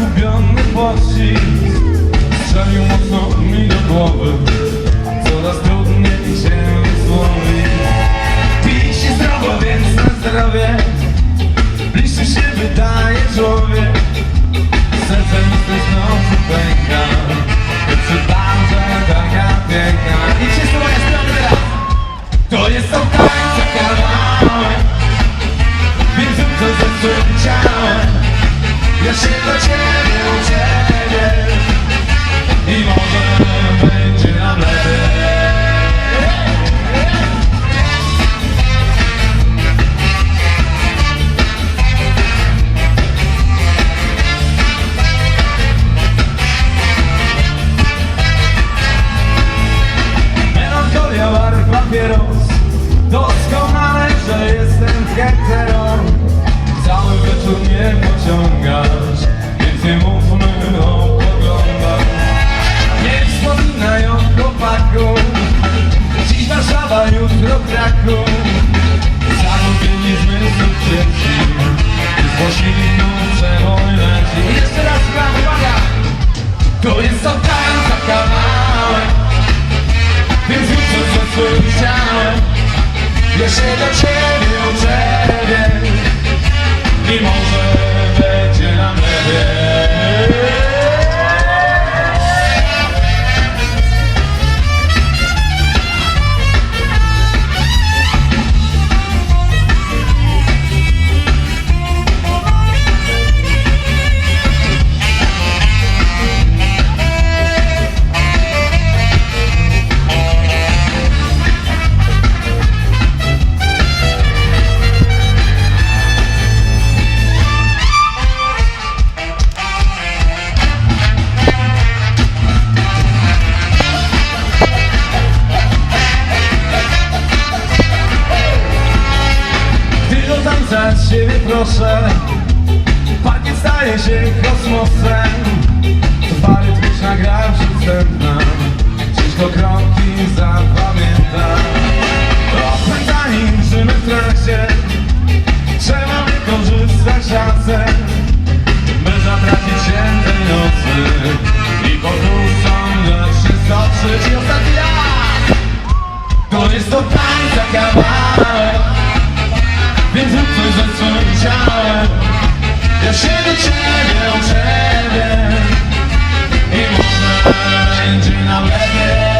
Zgubiony pocisk Strzelił mocno mi do głowy. Coraz trudniej się wysłowić Pij się zdrowo, więc na zdrowie. Bliższy się wydaje człowiek. Serce mi też nocy pęka Wyprzedaża taka piękna. Idźcie z mojej strony teraz. To jest od tańca kawałek. Więc zrób to ze swoim ciałem Ja się do ciebie jutro Kraków Zagubieni zmysłów dzieci Zgłosili tu I Jeszcze raz uwaga! To jest od tańca kawałek. Więc coś ze swoim ciałem. Ja się do ciebie uczepię I może proszę. Parkiet staje się kosmosem. Dwa rytmiczna gra przystępna Ciężko kroki zapamiętam. Opętani żymy w trakcie. Trzeba wykorzystać szansę. By zatracić się tej nocy. I lecz się stoczyć I ostatni raz. To jest do tańca kawałek więc zrób coś ze swoim ciałem Ja się do ciebie uczepię I może będzie nam lepiej.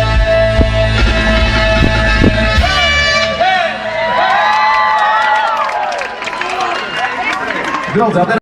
Drodzy,